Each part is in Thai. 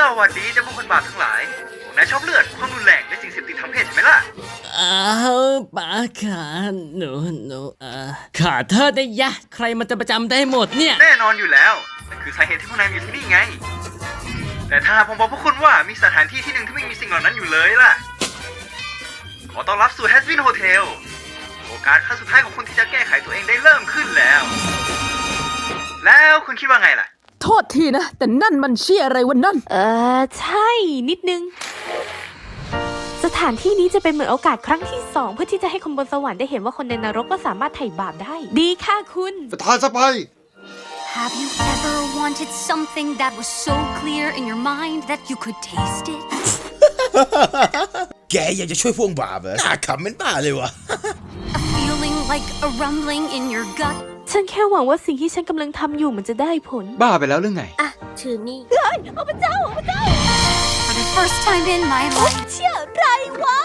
สวัสดีเจ้าพวกคนบาปทั้งหลายพวกนายชอบเลือดความรุนแรงและสิ่งเสพติดทางเพศใช่ไหมล่ะอ้าวป้าขาหนูหนูเอ่อขาเธอได้ยะ ใครมันจะประจำได้หมดเนี่ย แน่นอนอยู่แล้วนั่นคือสาเหตุที่พวกนายมาอยู่ที่นี่ไง แต่ถ้าผมบอกพวกคุณว่ามีสถานที่ที่หนึ่งที่ไม่มีสิ่งเหล่านั้นอยู่เลยล่ะ ขอต้อนรับสู่ h a s w i n Hotel โอกาสครั้งสุดท้ายของคุณที่จะแก้ไขตัวเองได้เริ่มขึ้นแล้ว แล้วคุณคิดว่าไงล่ะโท ษทีนะ แต่นั่นมันเชี่ยอะไรวันนั่น เออ ใช่นิดนึง สถานที่นี้จะเป็นเหมือนโอกาสครั้งที่สองเพื่อที่จะให้คนบนสวรรค์ได้เห็นว่าคนในนรกก็สามารถไถ่บาปได้ ดีค่ะคุณ ประธานสไป Have you ever wanted something that was so clear in your mind that you could taste it? แกอยากจะช่วยพวกบาปเหรอน่าขำเป็นบ้าเลยวะ A feeling like a rumbling in your gut? ฉันแค่หวังว่าสิ่งที่ฉันกำลังทำอยู่มันจะได้ผล บ้าไปแล้วเรื่องไง อะถือนี่เฮ้ยโอ้พระเจ้าโอ้พระเจ้า For the first time in my life เชื่ออะไรวะ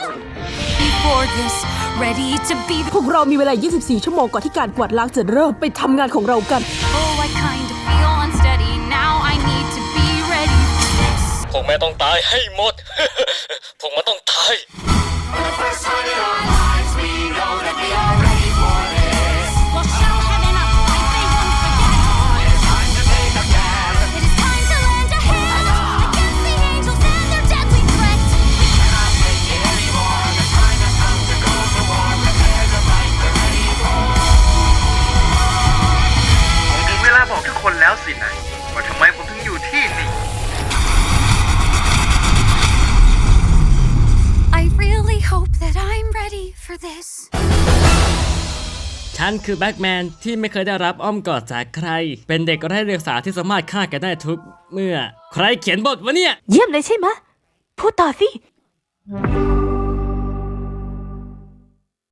before this ready to be พวกเรามีเวลา 24 ชั่วโมงก่อนที่การกวาดล้างจะเริ่มไปทำงานของเรากัน oh I kind of feel unsteady now I need to be ready for this พวกแม่ต้องตายให้หมด พวกมันต้องตาย ready for this ฉันคือแบ็กแมนที่ไม่เคยได้รับอ้อมกอดจากใคร เป็นเด็กไร้เรียงสาที่สามารถฆ่ากันได้ทุกเมื่อ ใครเขียนบทวะเนี่ย เยี่ยมเลยใช่ไหมะ พูดต่อสิ